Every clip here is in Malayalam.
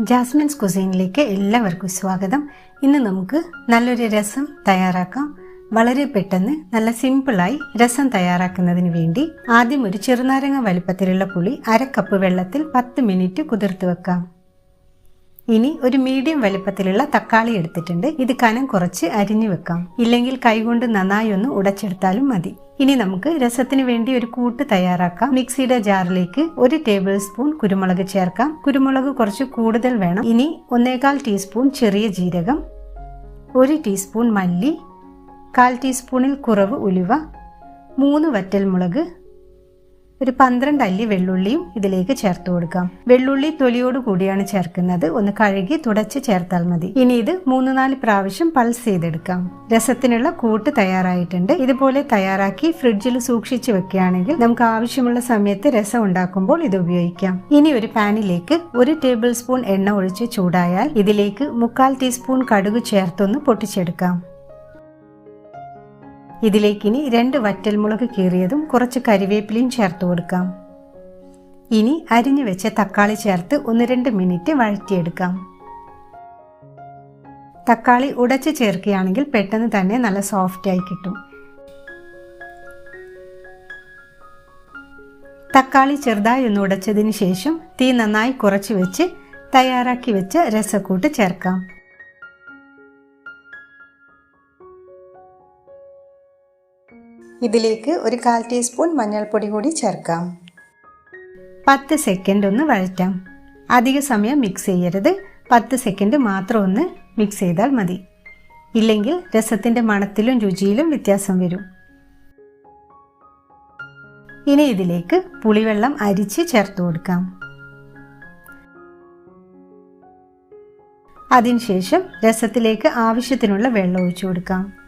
ജാസ്മിൻസ് കുസീനിലേക്ക് എല്ലാവർക്കും സ്വാഗതം. ഇന്ന് നമുക്ക് നല്ലൊരു രസം തയ്യാറാക്കാം. വളരെ പെട്ടെന്ന് നല്ല സിമ്പിളായി രസം തയ്യാറാക്കുന്നതിന് വേണ്ടി ആദ്യം ഒരു ചെറുനാരങ്ങ വലുപ്പത്തിലുള്ള പുളി അര കപ്പ് വെള്ളത്തിൽ പത്ത് മിനിറ്റ് കുതിർത്ത് വെക്കാം. ഇനി ഒരു മീഡിയം വലിപ്പത്തിലുള്ള തക്കാളി എടുത്തിട്ടുണ്ട്. ഇത് കനം കുറച്ച് അരിഞ്ഞു വെക്കാം. ഇല്ലെങ്കിൽ കൈകൊണ്ട് നന്നായി ഒന്ന് ഉടച്ചെടുത്താലും മതി. ഇനി നമുക്ക് രസത്തിന് വേണ്ടി ഒരു കൂട്ട് തയ്യാറാക്കാം. മിക്സിയുടെ ജാറിലേക്ക് ഒരു ടേബിൾ സ്പൂൺ കുരുമുളക് ചേർക്കാം. കുരുമുളക് കുറച്ച് കൂടുതൽ വേണം. ഇനി ഒന്നേകാൽ ടീസ്പൂൺ ചെറിയ ജീരകം ഒരു ടീസ്പൂൺ മല്ലി കാൽ ടീസ്പൂണിൽ കുറവ് ഉലുവ മൂന്ന് വറ്റൽമുളക് ഒരു പന്ത്രണ്ട് അല്ലി വെള്ളുള്ളിയും ഇതിലേക്ക് ചേർത്ത് കൊടുക്കാം. വെള്ളുള്ളി തൊലിയോട് കൂടിയാണ് ചേർക്കുന്നത്. ഒന്ന് കഴുകി തുടച്ച് ചേർത്താൽ മതി. ഇനി ഇത് മൂന്ന് നാല് പ്രാവശ്യം പൾസ് ചെയ്തെടുക്കാം. രസത്തിനുള്ള കൂട്ട് തയ്യാറായിട്ടുണ്ട്. ഇതുപോലെ തയ്യാറാക്കി ഫ്രിഡ്ജിൽ സൂക്ഷിച്ചു വെക്കുകയാണെങ്കിൽ നമുക്ക് ആവശ്യമുള്ള സമയത്ത് രസം ഉണ്ടാക്കുമ്പോൾ ഇത് ഉപയോഗിക്കാം. ഇനി ഒരു പാനിലേക്ക് ഒരു ടേബിൾ സ്പൂൺ എണ്ണ ഒഴിച്ച് ചൂടായാൽ ഇതിലേക്ക് മുക്കാൽ ടീസ്പൂൺ കടുക് ചേർത്തൊന്ന് പൊട്ടിച്ചെടുക്കാം. ഇതിലേക്ക് ഇനി രണ്ട് വറ്റൽമുളക് കീറിയതും കുറച്ച് കരിവേപ്പിലയും ചേർത്ത് കൊടുക്കാം. ഇനി അരിഞ്ഞു വെച്ച തക്കാളി ചേർത്ത് ഒന്ന് രണ്ട് മിനിറ്റ് വഴറ്റിയെടുക്കാം. തക്കാളി ഉടച്ച് ചേർക്കുകയാണെങ്കിൽ പെട്ടെന്ന് തന്നെ നല്ല സോഫ്റ്റ് ആയി കിട്ടും. തക്കാളി ചെറുതായി ഒന്ന് ഉടച്ചതിന് ശേഷം തീ നന്നായി കുറച്ച് വെച്ച് തയ്യാറാക്കി വെച്ച രസക്കൂട്ട് ചേർക്കാം. ഇതിലേക്ക് ഒരു കാൽ ടീസ്പൂൺ മഞ്ഞൾപ്പൊടി കൂടി ചേർക്കാം. പത്ത് സെക്കൻഡ് ഒന്ന് വഴറ്റാം. അധിക സമയം മിക്സ് ചെയ്യരുത്. പത്ത് സെക്കൻഡ് മാത്രം ഒന്ന് മിക്സ് ചെയ്താൽ മതി. ഇല്ലെങ്കിൽ രസത്തിന്റെ മണത്തിലും രുചിയിലും വ്യത്യാസം വരും. ഇനി ഇതിലേക്ക് പുളിവെള്ളം അരിച്ച് ചേർത്ത് കൊടുക്കാം. അതിനുശേഷം രസത്തിലേക്ക് ആവശ്യത്തിനുള്ള വെള്ളം ഒഴിച്ചു കൊടുക്കാം.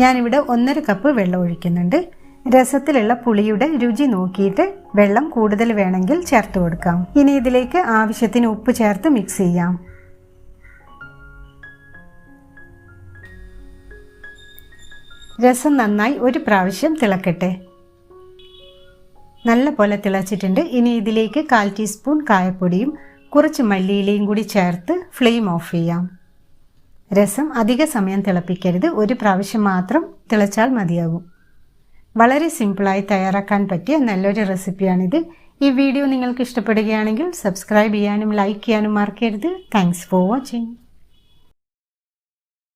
ഞാനിവിടെ ഒന്നര കപ്പ് വെള്ളം ഒഴിക്കുന്നുണ്ട്. രസത്തിലുള്ള പുളിയുടെ രുചി നോക്കിയിട്ട് വെള്ളം കൂടുതൽ വേണമെങ്കിൽ ചേർത്ത് കൊടുക്കാം. ഇനി ഇതിലേക്ക് ആവശ്യത്തിന് ഉപ്പ് ചേർത്ത് മിക്സ് ചെയ്യാം. രസം നന്നായി ഒരു പ്രാവശ്യം തിളക്കട്ടെ. നല്ല പോലെ തിളച്ചിട്ടുണ്ട്. ഇനി ഇതിലേക്ക് കാൽ ടീസ്പൂൺ കായപ്പൊടിയും കുറച്ച് മല്ലിയിലയും കൂടി ചേർത്ത് ഫ്ലെയിം ഓഫ് ചെയ്യാം. രസം അധിക സമയം തിളപ്പിക്കരുത്. ഒരു പ്രാവശ്യം മാത്രം തിളച്ചാൽ മതിയാകും. വളരെ സിമ്പിളായി തയ്യാറാക്കാൻ പറ്റിയ നല്ലൊരു റെസിപ്പിയാണിത്. ഈ വീഡിയോ നിങ്ങൾക്ക് ഇഷ്ടപ്പെടുകയാണെങ്കിൽ സബ്സ്ക്രൈബ് ചെയ്യാനും ലൈക്ക് ചെയ്യാനും മറക്കരുത്. Thanks for watching